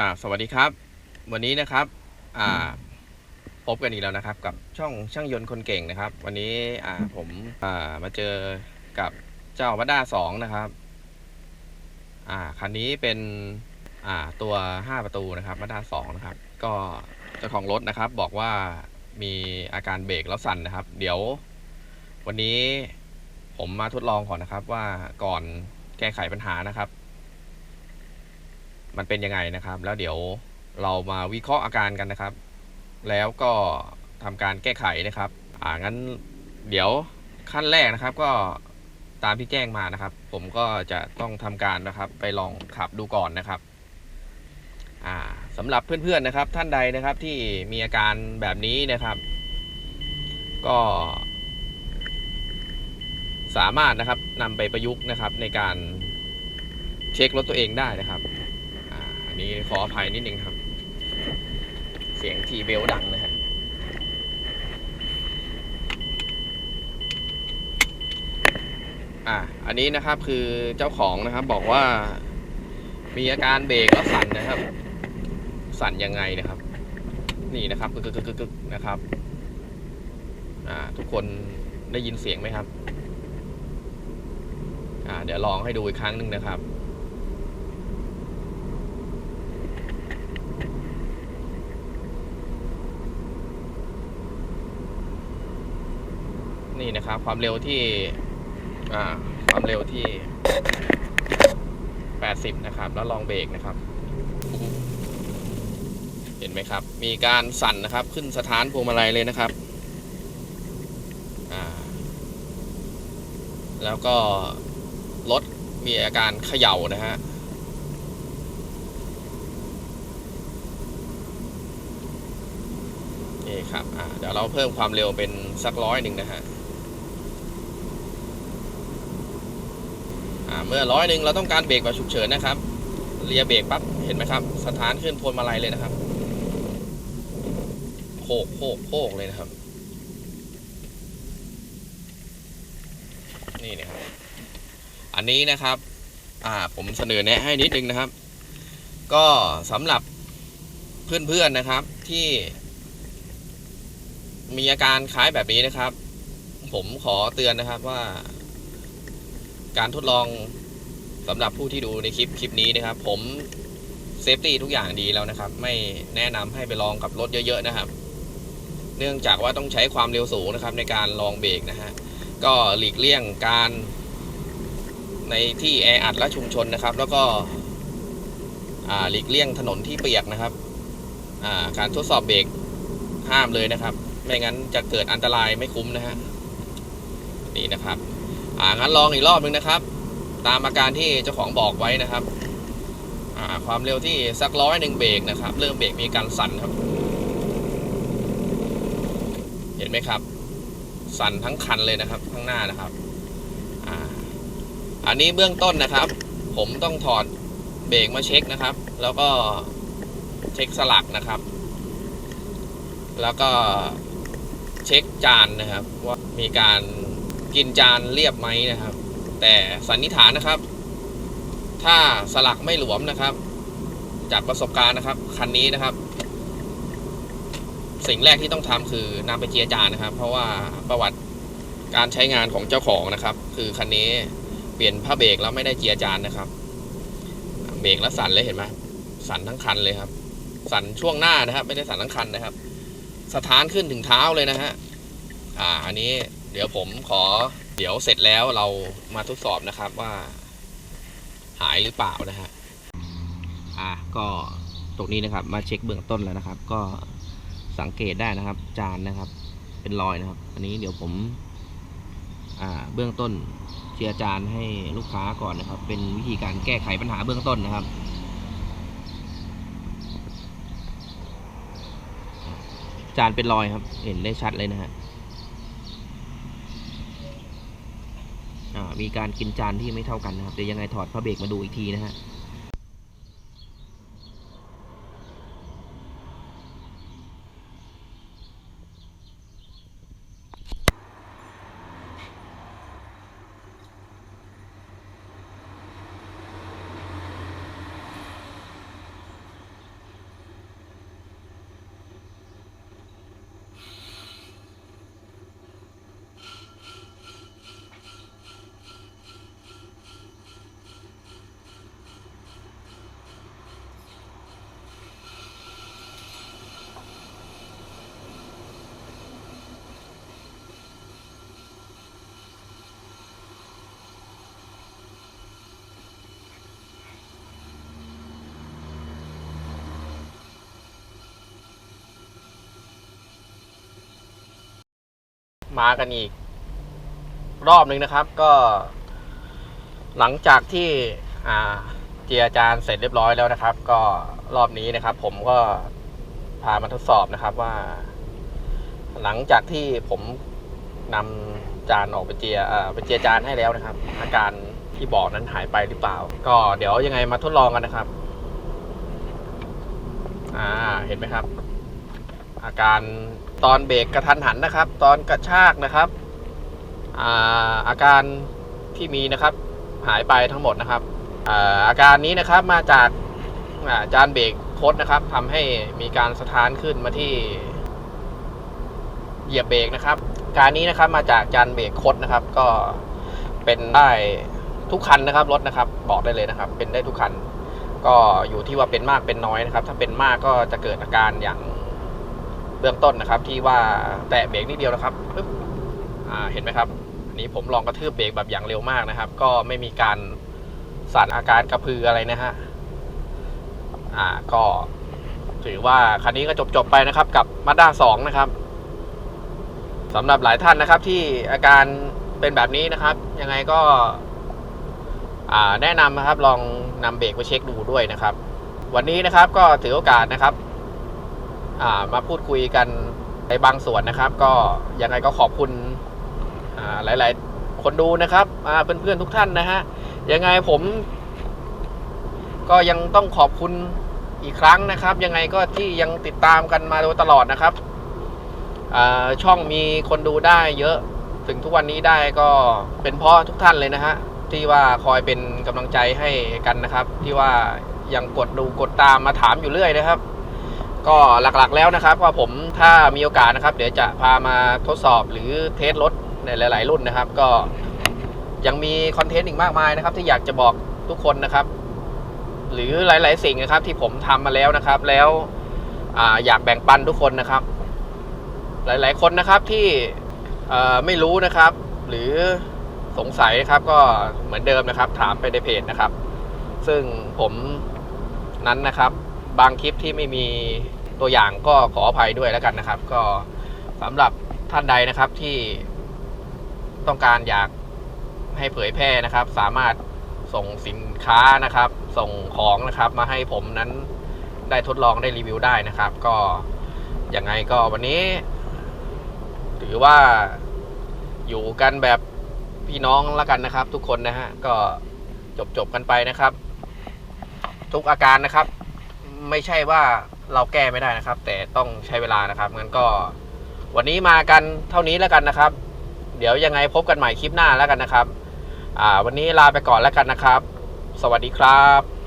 อ่าสวัสดีครับ วันนี้นะครับอ่าพบกันอีกแล้วนะครับ กับช่องช่างยนต์คนเก่งนะครับ วันนี้อ่าผมอ่ามาเจอกับเจ้าวัด้าสองนะครับอ่าคันนี้เป็นอ่าตัว5ประตูนะครับวัด้าสองนะครับ ก็เจ้าของรถนะครับ บอกว่ามีอาการเบรกแล้วสั่นนะครับ เดี๋ยว วันนี้ผมมาทดลองก่อนนะครับ ว่าก่อนแก้ไขปัญหานะครับ มันเป็นยังไงนะครับ แล้วเดี๋ยวเรามาวิเคราะห์อาการกันนะครับ แล้วก็ทำการแก้ไขนะครับ อ่างั้นเดี๋ยวขั้นแรกนะครับ ก็ตามที่แจ้งมานะครับ ผมก็จะต้องทำการนะครับ ไปลองขับดูก่อนนะครับ อ่าสำหรับเพื่อนๆนะครับ ท่านใดนะครับที่มีอาการแบบนี้นะครับ ก็ สามารถนะครับนำไปประยุกต์นะครับ ในการเช็ครถตัวเองได้นะครับ นี้ขออภัยนิดนึงครับ เสียงทีเบลดังนะฮะอ่าอันนี้นะครับคือเจ้าของนะครับบอกว่ามีอาการเบรกแล้วสั่นนะครับ สั่นยังไงนะครับ นี่นะครับกึกกึกกึกนะครับอ่าทุกคนได้ยินเสียงไหมครับอ่าเดี๋ยวลองให้ดูอีกครั้งหนึ่งนะครับ นี่นะครับ ความเร็วที่ความเร็วที่ 80 นะครับ แล้วลองเบรกนะครับ เห็นไหมครับ มีการสั่นนะครับ ขึ้นสถานพวงมาลัยเลยนะครับแล้วก็รถมีอาการเขย่านะฮะนี่ครับเดี๋ยวเราเพิ่มความเร็วเป็นสักร้อยหนึ่งนะฮะ อ่า เมื่อร้อยหนึ่งเราต้องการเบรกแบบฉุกเฉินนะครับเลียเบรกปั๊บเห็นไหมครับ สถานขึ้นพวงมาลัยเลยนะครับโคกโคกโคกเลยนะครับ นี่นะครับ อันนี้นะครับ อ่าผมเสนอแนะให้นิดนึงนะครับ ก็สำหรับเพื่อนๆนะครับที่ มีอาการคล้ายแบบนี้นะครับ ผมขอเตือนนะครับว่า การทดลองสำหรับผู้ที่ดูในคลิปคลิปนี้นะครับ ผมเซฟตี้ทุกอย่างดีแล้วนะครับ ไม่แนะนำให้ไปลองกับรถเยอะ ๆ นะครับ เนื่องจากว่าต้องใช้ความเร็วสูงนะครับ ในการลองเบรกนะฮะก็หลีกเลี่ยงการในที่แออัดและชุมชนนะครับ แล้วก็หลีกเลี่ยงถนนที่เปียกนะครับาการทดสอบเบรกห้ามเลยนะครับ ไม่งั้นจะเกิดอันตรายไม่คุ้มนะฮะนี่นะครับ อ่างั้นลองอีกรอบหนึงนะครับ ตามอาการที่เจ้าของบอกไว้นะครับอ่าความเร็วที่สักร้อยหนึ่งเบรกนะครับ เริ่มเบรกมีการสั่นครับ เห็นไหมครับ สั่นทั้งคันเลยนะครับ ข้างหน้านะครับอ่าอันนี้เบื้องต้นนะครับ ผมต้องถอดเบรกมาเช็คนะครับ แล้วก็เช็คสลักนะครับ แล้วก็เช็คจานนะครับ ว่ามีการ กินจานเรียบไหมนะครับ แต่สันนิษฐานนะครับ ถ้าสลักไม่หลวมนะครับ จากประสบการณ์นะครับ คันนี้นะครับ สิ่งแรกที่ต้องทำคือนำไปเจียจานนะครับ เพราะว่าประวัติการใช้งานของเจ้าของนะครับ คือคันนี้เปลี่ยนผ้าเบรกแล้วไม่ได้เจียจานนะครับเบรกแล้วสั่นเลยเห็นไหมสั่นทั้งคันเลยครับ สั่นช่วงหน้านะครับ ไม่ได้สั่นทั้งคันนะครับ สถานขึ้นถึงเท้าเลยนะฮะอ่าอันนี้ เดี๋ยวผมขอเดี๋ยวเสร็จแล้วเรามาทดสอบนะครับว่า หายหรือเปล่านะฮะอ่าก็ตรงนี้นะครับ มาเช็คเบื้องต้นแล้วนะครับ ก็สังเกตได้นะครับ จานนะครับ เป็นรอยนะครับ อันนี้เดี๋ยวผม อ่า เบื้องต้นเจียจานให้ลูกค้าก่อนนะครับ เป็นวิธีการแก้ไขปัญหาเบื้องต้นนะครับจานเป็นรอยครับ เห็นได้ชัดเลยนะฮะ อ่า มีการกินจานที่ไม่เท่ากันนะครับเดี๋ยวยังไงถอดพระเบรกมาดูอีกทีนะฮะ มากันอีก รอบหนึ่งนะครับ ก็ หลังจากที่อ่าเจียจานเสร็จเรียบร้อยแล้วนะครับ ก็รอบนี้นะครับ ผมก็พามาทดสอบนะครับว่า หลังจากที่ผมนำจานออกไปเจียไปเจียจานให้แล้วนะครับ อาการที่บอกนั้นหายไปหรือเปล่า ก็เดี๋ยวยังไงมาทดลองกันนะครับ อ่าเห็นไหมครับ อาการตอนเบรกกระทันหันนะครับ ตอนกระชากนะครับอาอาการที่มีนะครับหายไปทั้งหมดนะครับอาอาการนี้นะครับมาจากาจานเบรกคดนะครับทำให้มีการสะท้านขึ้นมาที่เหยียบเบรกนะครับ การนี้นะครับมาจากจานเบรกคดนะครับ ก็เป็นได้ทุกคันนะครับรถนะครับ บอกได้เลยนะครับ เป็นได้ทุกคัน ก็อยู่ที่ว่าเป็นมากเป็นน้อยนะครับ ถ้าเป็นมากก็จะเกิดอาการอย่าง เบื้องต้นนะครับ ที่ว่าแตะเบรกนิดเดียวนะครับปึ๊บเห็นไหมครับอันนี้ผมลองกระทืบเบรกแบบอย่างเร็วมากนะครับ ก็ไม่มีการสั่นอาการกระพืออะไรนะฮะอ่าก็ถือว่าคันนี้ก็จบๆไปนะครับ กับมาด้าสองนะครับสำหรับหลายท่านนะครับที่อาการเป็นแบบนี้นะครับ ยังไงก็อ่าแนะนำนะครับลองนำเบรกไปเช็คดูด้วยนะครับ วันนี้นะครับก็ถือโอกาสนะครับ มาพูดคุยกันในบางส่วนนะครับ ก็ยังไงก็ขอบคุณหลาย ๆ คนดูนะครับเพื่อนๆทุกท่านนะฮะยังไงผม ก็ยังต้องขอบคุณอีกครั้งนะครับ ยังไงก็ที่ยังติดตามกันมาโดยตลอดนะครับช่องมีคนดูได้เยอะถึงทุกวันนี้ได้ก็เป็นเพราะทุกท่านเลยนะฮะที่ว่าคอยเป็นกำลังใจให้กันนะครับ ที่ว่ายังกดดูกดตามมาถามอยู่เรื่อยนะครับ ก็หลักๆแล้วนะครับว่าผมถ้ามีโอกาสนะครับ เดี๋ยวจะพามาทดสอบหรือเทสรถในหลาย ๆ รุ่นนะครับ ก็ยังมีคอนเทนต์อีกมากมายนะครับ ที่อยากจะบอกทุกคนนะครับ หรือหลาย ๆ สิ่งนะครับ ที่ผมทำมาแล้วนะครับ แล้วออยากแบ่งปันทุกคนนะครับ หลาย ๆ คนนะครับที่ไม่รู้นะครับ หรือสงสัยนะครับก็เหมือนเดิมนะครับ ถามไปในเพจนะครับ ซึ่งผมนั้นนะครับ บางคลิปที่ไม่มี ตัวอย่างก็ขออภัยด้วยแล้วกันนะครับ ก็สำหรับท่านใดนะครับที่ต้องการอยากให้เผยแพร่นะครับ สามารถส่งสินค้านะครับ ส่งของนะครับ มาให้ผมนั้นได้ทดลองได้รีวิวได้นะครับ ก็ยังไงก็วันนี้ถือว่าอยู่กันแบบพี่น้องแล้วกันนะครับ ทุกคนนะฮะก็จบจบกันไปนะครับ ทุกอาการนะครับ ไม่ใช่ว่า เราแก้ไม่ได้นะครับ แต่ต้องใช้เวลานะครับงั้นก็ วันนี้มากันเท่านี้แล้วกันนะครับ เดี๋ยวยังไงพบกันใหม่คลิปหน้าแล้วกันนะครับ อ่า วันนี้ลาไปก่อนแล้วกันนะครับ สวัสดีครับ